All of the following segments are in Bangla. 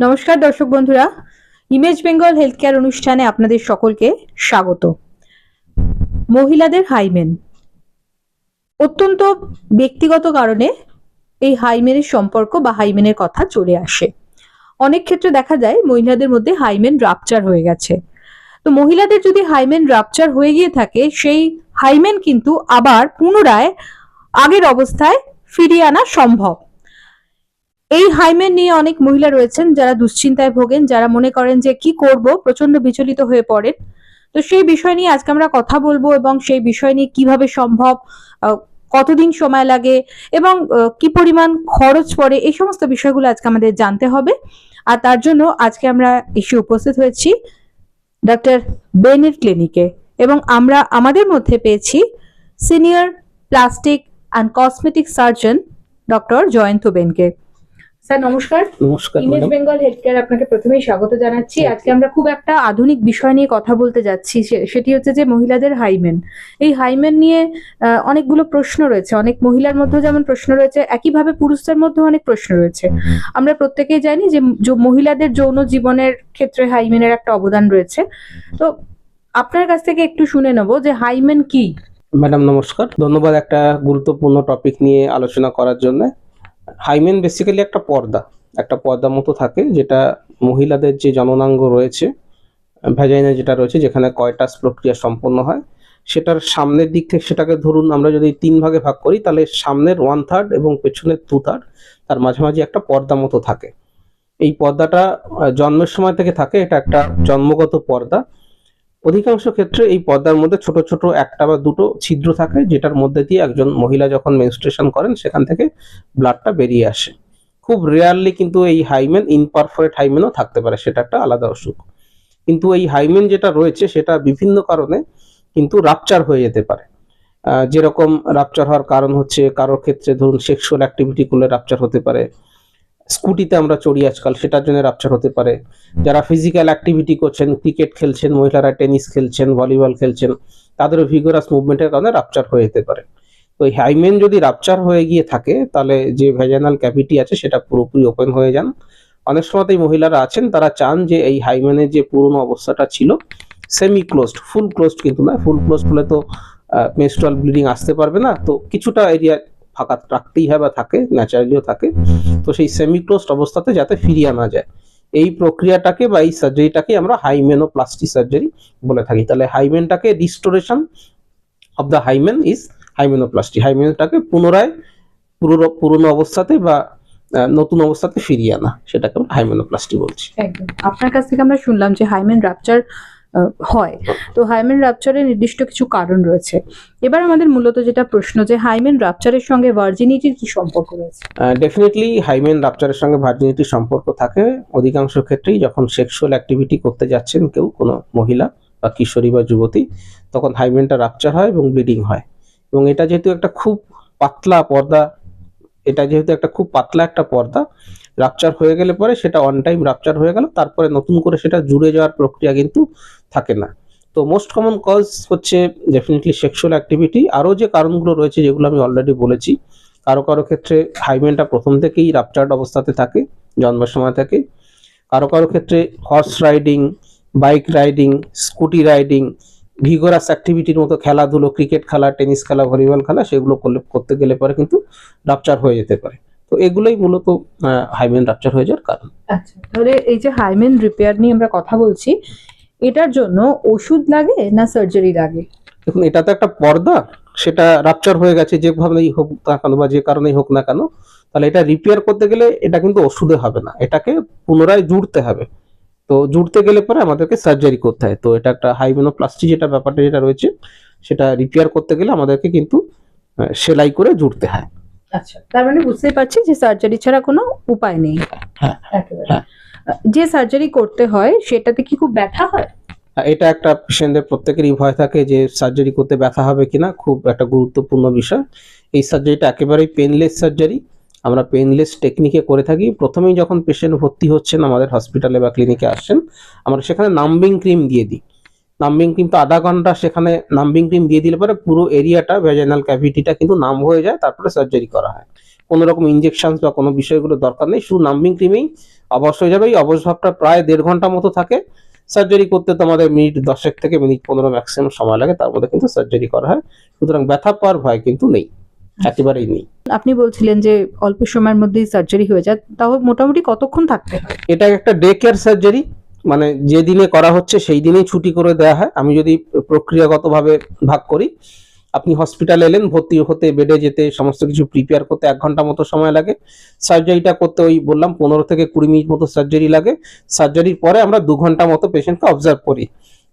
নমস্কার দর্শক বন্ধুরা, ইমেজ বেঙ্গল হেলথ কেয়ার অনুষ্ঠানে আপনাদের সকলকে স্বাগত। মহিলাদের হাইমেন। অত্যন্ত ব্যক্তিগত কারণে এই হাইমেনের সম্পর্ক বা হাইমেনের কথা চলে আসে। অনেক ক্ষেত্রে দেখা যায় মহিলাদের মধ্যে হাইমেন রাপচার হয়ে গেছে। তো মহিলাদের যদি হাইমেন রাপচার হয়ে গিয়ে থাকে, সেই হাইমেন কিন্তু আবার পুনরায় আগের অবস্থায় ফিরিয়ে আনা সম্ভব। এই হাইমেন নিয়ে অনেক মহিলা রয়েছেন যারা দুশ্চিন্তায় ভোগেন, যারা মনে করেন যে কি করব প্রচণ্ড বিচলিত হয়ে পড়েন। তো সেই বিষয় নিয়ে আজকে আমরা কথা বলব এবং সেই বিষয় নিয়ে কীভাবে সম্ভব কতদিন সময় লাগে এবং কি পরিমাণ খরচ পড়ে, এই সমস্ত বিষয়গুলো আজকে আমাদের জানতে হবে। আর তার জন্য আজকে আমরা এসে উপস্থিত হয়েছি ডক্টর বেনের ক্লিনিকে এবং আমরা আমাদের মধ্যে পেয়েছি senior plastic and cosmetic surgeon doctor Jayanta বেনকে। Sir নমস্কার। নমস্কার ইমেজ বেঙ্গল হেলথ কেয়ার আপনাকে প্রথমেই স্বাগত জানাচ্ছি। আজকে আমরা খুব একটা আধুনিক বিষয় নিয়ে কথা বলতে যাচ্ছি। সেটি হচ্ছে যে মহিলাদের হাইমেন। এই হাইমেন নিয়ে অনেকগুলো প্রশ্ন রয়েছে। অনেক মহিলার মধ্যেও যেমন প্রশ্ন রয়েছে একইভাবে পুরুষদের মধ্যেও অনেক প্রশ্ন রয়েছে। আমরা প্রত্যেকেই জানি যে মহিলাদের যৌন জীবনের ক্ষেত্রে হাইমেনের একটা অবদান রয়েছে। তো আপনার কাছ থেকে একটু শুনে নেব যে হাইমেন কি? ম্যাডাম নমস্কার। ধন্যবাদ একটা গুরুত্বপূর্ণ টপিক নিয়ে আলোচনা করার জন্য। হাইমেন বেসিক্যালি একটা পর্দা। একটা পর্দা মতো থাকে যেটা মহিলাদের যে জননাঙ্গ রয়েছে ভ্যাজাইনা যেটা রয়েছে যেখানে কয়টাস প্রক্রিয়া সম্পন্ন হয়, সেটার সামনের দিক থেকে সেটাকে ধরুন আমরা যদি তিন ভাগে ভাগ করি, তাহলে সামনের ওয়ান থার্ড এবং পেছনের টু থার্ড তার মাঝামাঝি একটা পর্দা মতো থাকে। এই পর্দাটা জন্মের সময় থেকে থাকে, এটা একটা জন্মগত পর্দা। অধিকাংশ ক্ষেত্রে এই পর্দার মধ্যে ছোট ছোট একটা বা দুটো ছিদ্র থাকে, যেটার মধ্যে দিয়ে একজন মহিলা যখন মেনস্ট্রেশন করেন, সেখান থেকে ব্লাডটা বেরিয়ে আসে। খুব রেয়ারলি কিন্তু এই হাইমেন ইনপারফরেট হাইমেনও থাকতে পারে, সেটা একটা আলাদা অসুখ। কিন্তু এই হাইমেন যেটা রয়েছে, সেটা বিভিন্ন কারণে কিন্তু রাপচার হয়ে যেতে পারে। যেরকম রাপচার হওয়ার কারণ হচ্ছে, কারোর ক্ষেত্রে ধরুন সেক্সুয়াল অ্যাক্টিভিটি করলে রাপচার হতে পারে স্কুটিতে আমরা চড়ি আজকাল, সেটার জন্য রাপচার হতে পারে। যারা ফিজিক্যাল অ্যাক্টিভিটি করছেন ক্রিকেট খেলছেন, মহিলারা টেনিস খেলছেন ভলিবল খেলছেন, তাদেরও ভিগোরাস মুভমেন্টের কারণে রাপচার হয়ে যেতে পারে। তো এই হাইমেন যদি রাপচার হয়ে গিয়ে থাকে, তাহলে যে ভেজানাল ক্যাভিটি আছে, সেটা পুরোপুরি ওপেন হয়ে যান। অনেক সময় এই মহিলারা আছেন, তারা চান যে এই হাইমেনের যে পুরনো অবস্থাটা ছিল সেমি ক্লোজড ফুল ক্লোজড কিন্তু না ফুল ক্লোজড হলে তো মেনস্ট্রুয়াল ব্লিডিং আসতে পারবে না। তো কিছুটা এরিয়া ফাঁকা রাখতেই হয় বা থাকে ন্যাচারালিও থাকে। তো সেই সেমি ক্লোজড অবস্থাতে যাতে ফিরিয়ে আনা যায়। এই প্রক্রিয়াটাকে বা এই সার্জারিটাকে আমরা হাইমেনোপ্লাস্টি সার্জারি বলে থাকি। তাহলে হাইমেনটাকে restoration of the hymen is hymenoplasty হাইমেনটাকে পুনরায় পুরো পুরনো অবস্থাতে বা নতুন অবস্থাতে ফিরিয়ে আনা সেটাকে আমরা হাইমেনোপ্লাস্টি বলছি। একদম। আপনার কাছ থেকে আমরা শুনলাম যে হাইমেন রাপচার হয়। তো হাইমেন রাপচারের নির্দিষ্ট কিছু কারণ রয়েছে। এবার আমাদের মূলত যেটা প্রশ্ন যে হাইমেন রাপচারের সঙ্গে ভার্জিনিটির কি সম্পর্ক রয়েছে? ডেফিনেটলি হাইমেন রাপচারের সঙ্গে ভার্জিনিটির সম্পর্ক থাকে। অধিকাংশ ক্ষেত্রেই যখন সেক্সুয়াল অ্যাক্টিভিটি করতে যাচ্ছেন কেউ, কোনো মহিলা বা কিশোরী বা যুবতী, তখন হাইমেনটা রাপচার হয় এবং ব্লিডিং হয়। এবং এটা যেহেতু একটা খুব পাতলা পর্দা, এটা যেহেতু একটা খুব পাতলা একটা পর্দা রাপচার হয়ে গেলে পরে সেটা অন টাইম রাপচার হয়ে গেল, তারপরে নতুন করে সেটা জুড়ে যাওয়ার প্রক্রিয়া কিন্তু থাকে না। তো মোস্ট কমন কজ হচ্ছে ডেফিনেটলি সেক্সুয়াল অ্যাক্টিভিটি আরও যে কারণগুলো রয়েছে যেগুলো আমি অলরেডি বলেছি, কারও কারও ক্ষেত্রে হাইমেনটা প্রথম থেকেই রাপচার্ড অবস্থাতে থাকে, জন্মের সময় থাকে। কারও কারও ক্ষেত্রে horse riding bike riding scooty riding vigorous অ্যাক্টিভিটির মতো খেলাধুলো ক্রিকেট খেলা টেনিস খেলা ভলিবল খেলা, সেগুলো করলে, করতে গেলে পরে কিন্তু রাপচার হয়ে যেতে পারে। তো এগুলোই মূলত হাইমেন রাপচার হয়ে যাওয়ার কারণ। আচ্ছা তাহলে এই যে হাইমেন রিপেয়ার নিয়ে আমরা কথা বলছি এটার জন্য ওষুধ লাগে না সার্জারি লাগে? দেখুন এটা তো একটা পর্দা সেটা রাপচার হয়ে গেছে যেভাবেই হোক না কেন বা যে কারণেই হোক না কেন তাহলে এটা রিপেয়ার করতে গেলে এটা কিন্তু ওষুধে হবে না এটাকে পুনরায় জুড়তে হবে। তো জুড়তে গেলে পরে আমাদেরকে সার্জারি করতে হয়। তো এটা একটা হাইমেনোপ্লাস্টি যেটা ব্যাপারটা যেটা রয়েছে সেটা রিপেয়ার করতে গেলে আমাদেরকে কিন্তু সেলাই করে জুড়তে হয়। আচ্ছা। তার মানে বুঝতেই পারছি যে সার্জারি ছাড়া কোনো উপায় নেই। হ্যাঁ, হ্যাঁ। যে সার্জারি করতে হয় সেটাতে কি খুব ব্যথা হয়? এটা একটা পেশেন্টদের প্রত্যেকেরই ভয় থাকে যে সার্জারি করতে ব্যথা হবে কিনা খুব একটা গুরুত্বপূর্ণ বিষয়। এই সার্জারিটা একেবারেই পেনলেস সার্জারি আমরা পেনলেস টেকনিকে করে থাকি। প্রথমেই যখন পেশেন্ট ভর্তি হচ্ছেন আমাদের হসপিটালে বা ক্লিনিকে আসছেন আমরা সেখানে নাম্বিং ক্রিম দিয়ে দিই। নাম্বিং ক্রিম তো আধা ঘণ্টা সেখানে নাম্বিং ক্রিম দিয়ে দিলে পরে পুরো এরিয়াটা ভেজাইনাল ক্যাভিটিটা কিন্তু নাম হয়ে যায় তারপরে সার্জারি করা হয়। কোনো রকম ইনজেকশন বা কোনো বিষয়গুলো দরকার নেই শুধু নাম্বিং ক্রিমেই অবশ্য হয়ে যাবে। এই অবসভাবটা প্রায় দেড় ঘণ্টা মতো থাকে। সার্জারি করতে তো আমাদের মিনিট দশেক থেকে মিনিট পনেরো ম্যাক্সিমাম সময় লাগে তার মধ্যে কিন্তু সার্জারি করা হয়। সুতরাং ব্যথা পাওয়ার ভয় কিন্তু নেই একেবারেই নেই। আপনি বলছিলেন যে অল্প সময়ের মধ্যেই সার্জারি হয়ে যায় তাও মোটামুটি কতক্ষণ থাকতে হয়? এটা একটা ডে কেয়ার সার্জারি মানে যে দিনে করা হচ্ছে সেই দিনেই ছুটি করে দেওয়া হয়। আমি যদি প্রক্রিয়াগতভাবে ভাগ করি, আপনি হসপিটাল এলেন, ভর্তি হতে বেডে যেতে, সমস্ত কিছু প্রিপেয়ার করতে এক ঘণ্টা মতো সময় লাগে। সার্জারিটা করতে ওই বললাম পনেরো থেকে কুড়ি মিনিট মতো সার্জারি লাগে। সার্জারির পরে আমরা দু ঘণ্টা মতো পেশেন্টকে অবজার্ভ করি।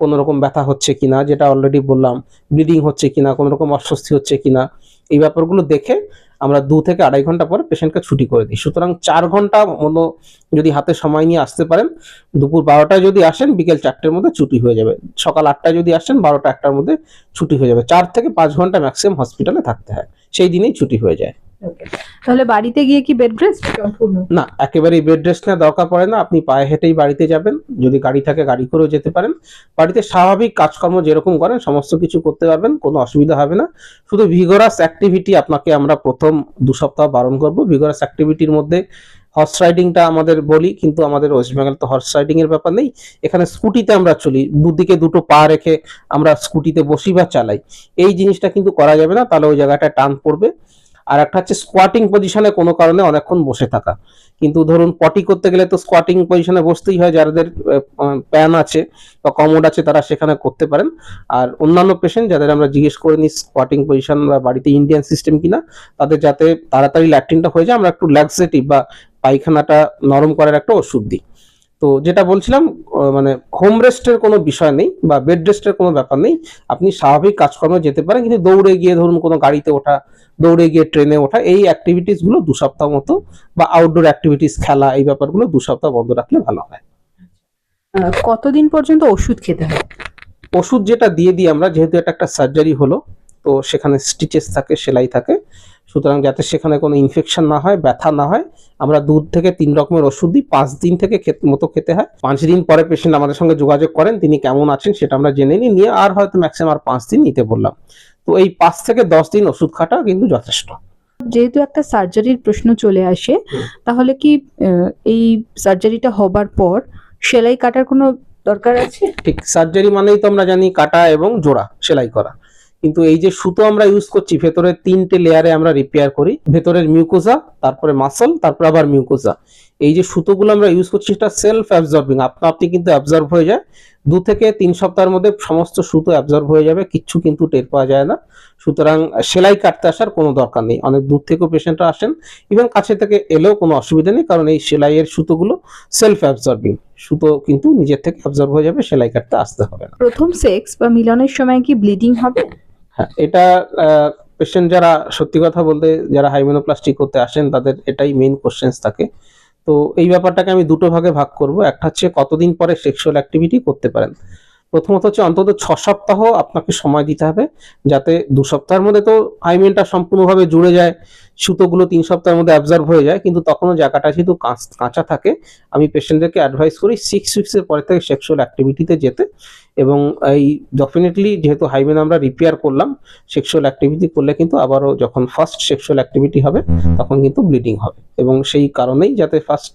কোনো রকম ব্যথা হচ্ছে কিনা, যেটা অলরেডি বললাম ব্লিডিং হচ্ছে কিনা কোনো রকম অস্বস্তি হচ্ছে কিনা, এই ব্যাপারগুলো দেখে আমরা দু থেকে আড়াই ঘণ্টা পরে পেশেন্টকে ছুটি করে দিই। সুতরাং চার ঘণ্টা মতো যদি হাতে সময় নিয়ে আসতে পারেন, দুপুর বারোটায় যদি আসেন, বিকেল চারটের মধ্যে ছুটি হয়ে যাবে। সকাল আটটায় যদি আসেন, বারোটা একটার মধ্যে ছুটি হয়ে যাবে। চার থেকে পাঁচ ঘণ্টা ম্যাক্সিমাম হসপিটালে থাকতে হয়। সেই দিনেই ছুটি হয়ে যায়। তাহলে বাড়িতে গিয়ে কি বেড রেস্ট সম্পূর্ণ? না, একেবারেই বেড রেস্ট নেওয়ার দরকার পড়ে না। আপনি পায়ে হেঁটেই বাড়িতে যাবেন। যদি গাড়ি থাকে, গাড়ি করেও যেতে পারেন। বাড়িতে স্বাভাবিক কাজকর্ম যেরকম করেন, সমস্ত কিছু করতে পারবেন, কোনো অসুবিধা হবে না। শুধু ভিগোরাস অ্যাক্টিভিটি আপনাকে আমরা প্রথম দু সপ্তাহ বারণ করব। ভিগোরাস অ্যাক্টিভিটির মধ্যে হর্স রাইডিংটা আমাদের বলি, কিন্তু আমাদের ওয়েস্ট বেঙ্গল তো হর্স রাইডিং এর ব্যাপার নেই। এখানে স্কুটিতে আমরা চলি। দুদিকে দুটো পা রেখে আমরা স্কুটিতে বসি বা চালাই। এই জিনিসটা কিন্তু করা যাবে না। তাহলে ওই জায়গাটায় টান পড়বে। আর একটা হচ্ছে স্কোয়াটিং পজিশনে কোনো কারণে অনেকক্ষণ বসে থাকা। কিন্তু ধরুন পটি করতে গেলে তো স্কোয়াটিং পজিশনে বসতেই হয়, যাদের প্যান আছে বা কমোড আছে তারা সেখানে করতে পারেন। আর অন্যান্য পেশেন্ট যাদের আমরা জিজ্ঞেস করে নিই স্কোয়াটিং পজিশন বা বাড়িতে ইন্ডিয়ান সিস্টেম কিনা, তাদের যাতে তাড়াতাড়ি ল্যাট্রিনটা হয়ে যায়, আমরা একটু ল্যাক্সেটিভ বা পায়খানাটা নরম করার একটা ওষুধ দিই। তো যেটা বলছিলাম মানে হোম রেস্টের কোনো বিষয় নেই বা বেড রেস্টের কোনো ব্যাপার নেই। আপনি স্বাভাবিক কাজকর্মে যেতে পারেন, কিন্তু দৌড়ে গিয়ে ধরুন কোনো গাড়িতে ওঠা দৌড়ে গিয়ে ট্রেনে ওঠা এই অ্যাক্টিভিটিসগুলো দু সপ্তাহ মতো বা আউটডোর অ্যাক্টিভিটিস খেলা এই ব্যাপারগুলো দু সপ্তাহ বন্ধ রাখলে ভালো হয়। আহ, কতদিন পর্যন্ত ওষুধ খেতে হয়? ওষুধ যেটা দিয়ে দিই আমরা যেহেতু এটা একটা সার্জারি হলো তো সেখানে স্টিচেস থাকে সেলাই থাকে। সুতরাং যাতে সেখানে কোনো ইনফেকশন না হয় ব্যথা না হয় আমরা দুধ থেকে তিন রকমের ওষুধ দিই পাঁচ দিন থেকে মতো খেতে হয়। পাঁচ দিন পরে পেশেন্ট আমাদের সঙ্গে যোগাযোগ করেন তিনি কেমন আছেন সেটা আমরা জেনে নিই নিয়ে আর হয়তো ম্যাক্সিমাম আর পাঁচ দিন নিতে বললাম। তো এই পাঁচ থেকে দশ দিন ওষুধ খাটা কিন্তু যথেষ্ট। যেহেতু একটা সার্জারির প্রশ্ন চলে আসে তাহলে কি এই সার্জারিটা হবার পর সেলাই কাটার কোনো দরকার আছে? ঠিক সার্জারি মানেই তো আমরা জানি কাটা এবং জোড়া সেলাই করা। কিন্তু এই যে সুতো আমরা ইউজ করছি, ভেতরে তিনটে লেয়ারে আমরা রিপেয়ার করি। ভেতরের মিউকোজা তারপরে মাসল তারপর আবার মিউকোজা এই যে সুতোগুলো আমরা ইউজ করছি, সেটা সেলফ অ্যাবজর্বিং আপনা আপনি কিন্তু অ্যাবজর্ব হয়ে যায়। দু থেকে তিন সপ্তাহের মধ্যে সমস্ত সুতো অ্যাবজর্ব হয়ে যাবে, কিচ্ছু কিন্তু টের পাওয়া যায় না। সুতরাং সেলাই কাটতে আসার কোনো দরকার নেই। অনেক দূর থেকেও পেশেন্টরা আসেন। ইভেন কাছে থেকে এলেও কোনো অসুবিধা নেই, কারণ এই সেলাইয়ের সুতোগুলো সেলফ অ্যাবজর্বিং সুতো কিন্তু নিজের থেকে অ্যাবজর্ব হয়ে যাবে, সেলাই কাটতে আসতে হবে না। প্রথম সেক্স বা মিলনের সময় কি ব্লিডিং হবে? হ্যাঁ এটা পেশেন্ট যারা সত্যি কথা বলতে যারা হাইমোনোপ্লাস্টিক করতে আসেন, তাদের এটাই মেইন কোশ্চেন্স থাকে। তো এই ব্যাপারটাকে আমি দুটো ভাগে ভাগ করব। একটা হচ্ছে কতদিন পরে সেক্সুয়াল অ্যাক্টিভিটি করতে পারেন। প্রথমত হচ্ছে অন্তত ছ সপ্তাহ আপনাকে সময় দিতে হবে, যাতে দু সপ্তাহের মধ্যে তো হাইমেনটা সম্পূর্ণভাবে জুড়ে যায়, সুতোগুলো তিন সপ্তাহের মধ্যে অ্যাবজার্ভ হয়ে যায়, কিন্তু তখনও জায়গাটা যেহেতু কাঁচা থাকে, আমি পেশেন্টদেরকে অ্যাডভাইস করি সিক্স উইক্সের পরে থেকে সেক্সুয়াল অ্যাক্টিভিটিতে যেতে এবং এই ডেফিনেটলি যেহেতু হাইমেন আমরা রিপেয়ার করলাম সেক্সুয়াল অ্যাক্টিভিটি করলে কিন্তু আবারও যখন ফার্স্ট সেক্সুয়াল অ্যাক্টিভিটি হবে, তখন কিন্তু ব্লিডিং হবে এবং সেই কারণেই যাতে ফার্স্ট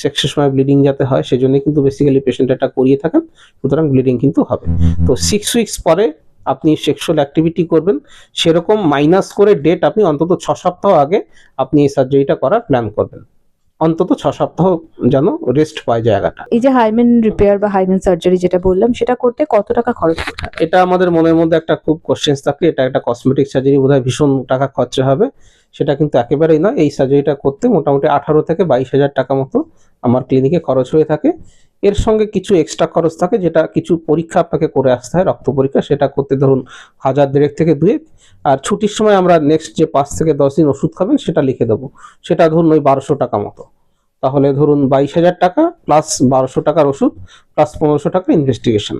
সেক্সের সময় ব্লিডিং যাতে হয় সেজন্য কিন্তু বেসিক্যালি পেশেন্ট এটা করিয়ে থাকেন সুতরাং ব্লিডিং কিন্তু হবে। তো সিক্স উইকস পরে আপনি সেক্সুয়াল অ্যাক্টিভিটি করবেন সেরকম মাইনাস করে ডেট আপনি অন্তত ছ সপ্তাহ আগে আপনি এই সার্জারিটা করার প্ল্যান করবেন। অন্তত ছ সপ্তাহ যেন রেস্ট পায় জায়গাটা। এই যে হাইমেন রিপেয়ার বা হাইমেন সার্জারি যেটা বললাম সেটা করতে কত টাকা খরচ এটা আমাদের মনের মধ্যে একটা খুব কোশ্চেন্স থাকে এটা একটা কসমেটিক সার্জারি বোধহয় ভীষণ টাকা খরচা হবে সেটা কিন্তু একেবারেই নয়। এই সার্জারিটা করতে মোটামুটি আঠারো থেকে বাইশ হাজার টাকা মতো আমার ক্লিনিকে খরচ হয়ে থাকে। এর সঙ্গে কিছু এক্সট্রা খরচ থাকে যেটা কিছু পরীক্ষা আপনাকে করে আসতে হয় রক্ত পরীক্ষা সেটা করতে ধরুন হাজার দেড়েক থেকে দুয়েক। আর ছুটির সময় আমরা নেক্সট যে পাঁচ থেকে দশ দিন ওষুধ খাবেন সেটা লিখে দেবো। সেটা ধরুন ওই বারোশো টাকা মতো। তাহলে ধরুন বাইশ হাজার টাকা প্লাস বারোশো টাকার ওষুধ প্লাস পনেরোশো টাকা ইনভেস্টিগেশন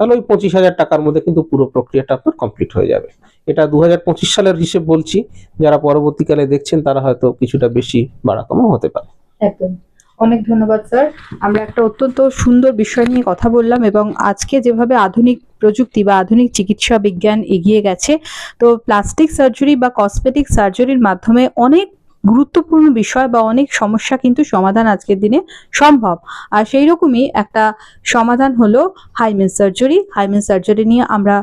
তাহলে ওই পঁচিশ হাজার টাকার মধ্যে কিন্তু পুরো প্রক্রিয়াটা আপনার কমপ্লিট হয়ে যাবে। এটা দু হাজার পঁচিশ সালের হিসেব বলছি, যারা পরবর্তীকালে দেখছেন তারা হয়তো কিছুটা বেশি বাড়াকমও হতে পারে। একদম। অনেক ধন্যবাদ, স্যার। আমরা একটা অত্যন্ত সুন্দর বিষয় নিয়ে কথা বললাম এবং আজকে যেভাবে আধুনিক প্রযুক্তি বা আধুনিক চিকিৎসা বিজ্ঞান এগিয়ে গেছে, তো প্লাস্টিক সার্জারি বা কসমেটিক সার্জারির মাধ্যমে অনেক গুরুত্বপূর্ণ বিষয় বা অনেক সমস্যা কিন্তু সমাধান আজকের দিনে সম্ভব। আর সেই রকমই একটা সমাধান হলো হাইমেন সার্জারি হাইমেন সার্জারি নিয়ে আমরা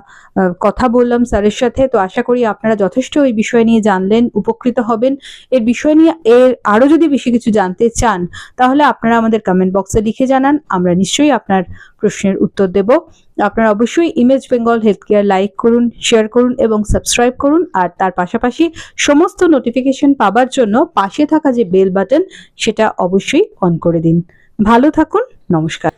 কথা বললাম স্যারের সাথে। তো আশা করি আপনারা যথেষ্ট এই বিষয় নিয়ে জানলেন, উপকৃত হবেন। এর বিষয় নিয়ে এর আরও যদি বেশি কিছু জানতে চান, তাহলে আপনারা আমাদের কমেন্ট বক্সে লিখে জানান। আমরা নিশ্চয়ই আপনার প্রশ্নের উত্তর দেব। আপনারা অবশ্যই image Bengal health care like করুন শেয়ার করুন এবং সাবস্ক্রাইব করুন। আর তার পাশাপাশি সমস্ত নোটিফিকেশন পাবার জন্য পাশে থাকা যে বেল বাটন সেটা অবশ্যই অন করে দিন। ভালো থাকুন, নমস্কার।